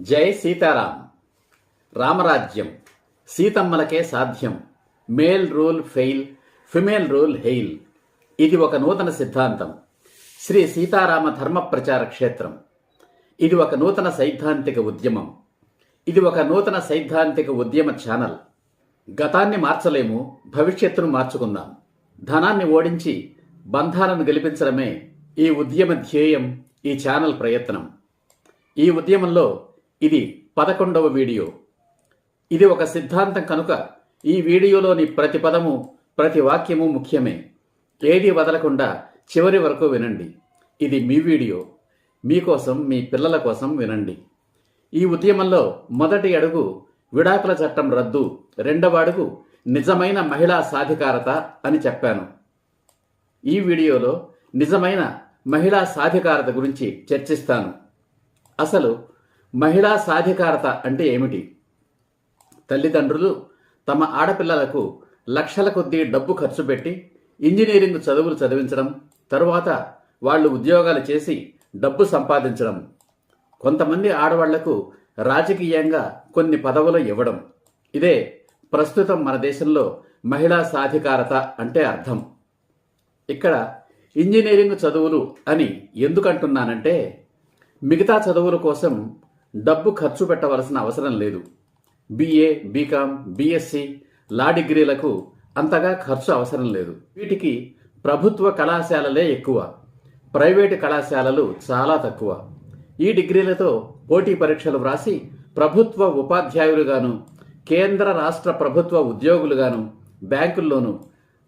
జై సీతారాం. రామరాజ్యం. సీతమ్మలకే సాధ్యం. Male rule fail female rule hail. ఇది ఒక నూతన సిద్ధాంతం. శ్రీ సీతారామ ధర్మ ప్రచార క్షేత్రం. ఇది ఒక నూతన సైద్ధాంతిక ఉద్యమం. ఇది ఒక నూతన సైద్ధాంతిక ఉద్యమ ఛానల్. గతాన్ని మార్చలేము భవిష్యత్తును మార్చుకుందాం. ధనాన్ని ఓడించి బంధాలను గెలిపించడమే ఈ ఉద్యమ ధ్యేయం ఈ ఛానల్ ప్రయత్నం. ఈ ఉద్యమంలో ఇది పదకొండవ వీడియో. ఇది ఒక సిద్ధాంతం కనుక ఈ వీడియోలోని ప్రతి పదము ప్రతి వాక్యము ముఖ్యమే. ఏది వదలకుండా చివరి వరకు వినండి. ఇది మీ వీడియో. మీకోసం మీ పిల్లల కోసం వినండి. ఈ ఉద్యమంలో మొదటి అడుగు విడాకుల చట్టం రద్దు రెండవ అడుగు నిజమైన మహిళా సాధికారత అని చెప్పాను. ఈ వీడియోలో నిజమైన మహిళా సాధికారత గురించి చర్చిస్తాను. అసలు మహిళా సాధికారత అంటే ఏమిటి? తల్లిదండ్రులు తమ ఆడపిల్లలకు లక్షల కొద్దీ డబ్బు ఖర్చు పెట్టి ఇంజనీరింగ్ చదువులు చదివించడం తరువాత వాళ్ళు ఉద్యోగాలు చేసి డబ్బు సంపాదించడం. కొంతమంది ఆడవాళ్ళకు రాజకీయంగా కొన్ని పదవులు ఇవ్వడం. ఇదే ప్రస్తుతం మన దేశంలో మహిళా సాధికారత అంటే అర్థం. ఇక్కడ ఇంజనీరింగ్ చదువులు అని ఎందుకంటున్నానంటే మిగతా చదువుల కోసం డబ్బు ఖర్చు పెట్టవలసిన అవసరం లేదు. B A B Com B Sc law డిగ్రీలకు అంతగా ఖర్చు అవసరం లేదు. వీటికి ప్రభుత్వ కళాశాలలే ఎక్కువ. ప్రైవేటు కళాశాలలు చాలా తక్కువ. ఈ డిగ్రీలతో పోటీ పరీక్షలు వ్రాసి ప్రభుత్వ ఉపాధ్యాయులుగాను కేంద్ర రాష్ట్ర ప్రభుత్వ ఉద్యోగులుగాను బ్యాంకుల్లోనూ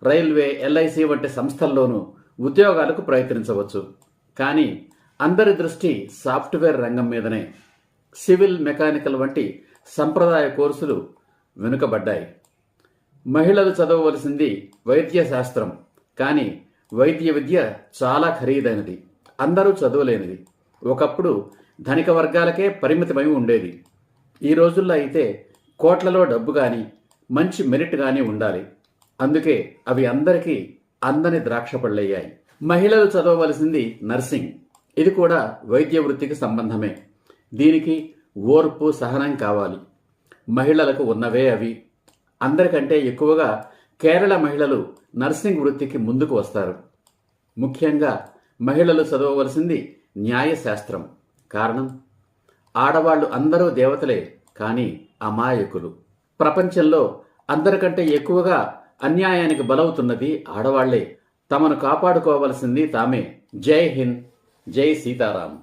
రైల్వే ఎల్ఐసి వంటి సంస్థల్లోనూ ఉద్యోగాలకు ప్రయత్నించవచ్చు. కానీ అందరి దృష్టి సాఫ్ట్వేర్ రంగం మీదనే. సివిల్ మెకానికల్ వంటి సంప్రదాయ కోర్సులు వెనుకబడ్డాయి. మహిళలు చదవవలసింది వైద్య శాస్త్రం కానీ వైద్య విద్య చాలా ఖరీదైనది. అందరూ చదవలేనిది. ఒకప్పుడు ధనిక వర్గాలకే పరిమితమై ఉండేది. ఈ రోజుల్లో అయితే కోట్లలో డబ్బు కానీ మంచి మెరిట్ కానీ ఉండాలి. అందుకే అవి అందరికీ అందని ద్రాక్ష పళ్ళయ్యాయి మహిళలు చదవవలసింది నర్సింగ్. ఇది కూడా వైద్య వృత్తికి సంబంధమే. దీనికి ఓర్పు సహనం కావాలి. మహిళలకు ఉన్నవే అవి. అందరికంటే ఎక్కువగా కేరళ మహిళలు నర్సింగ్ వృత్తికి ముందుకు వస్తారు. ముఖ్యంగా మహిళలు చదవవలసింది న్యాయశాస్త్రం. కారణం? ఆడవాళ్ళు అందరూ దేవతలే కానీ అమాయకులు. ప్రపంచంలో అందరికంటే ఎక్కువగా అన్యాయానికి బలవుతున్నది ఆడవాళ్ళే. తమను కాపాడుకోవలసింది తామే. జై హింద్. జై సీతారాం.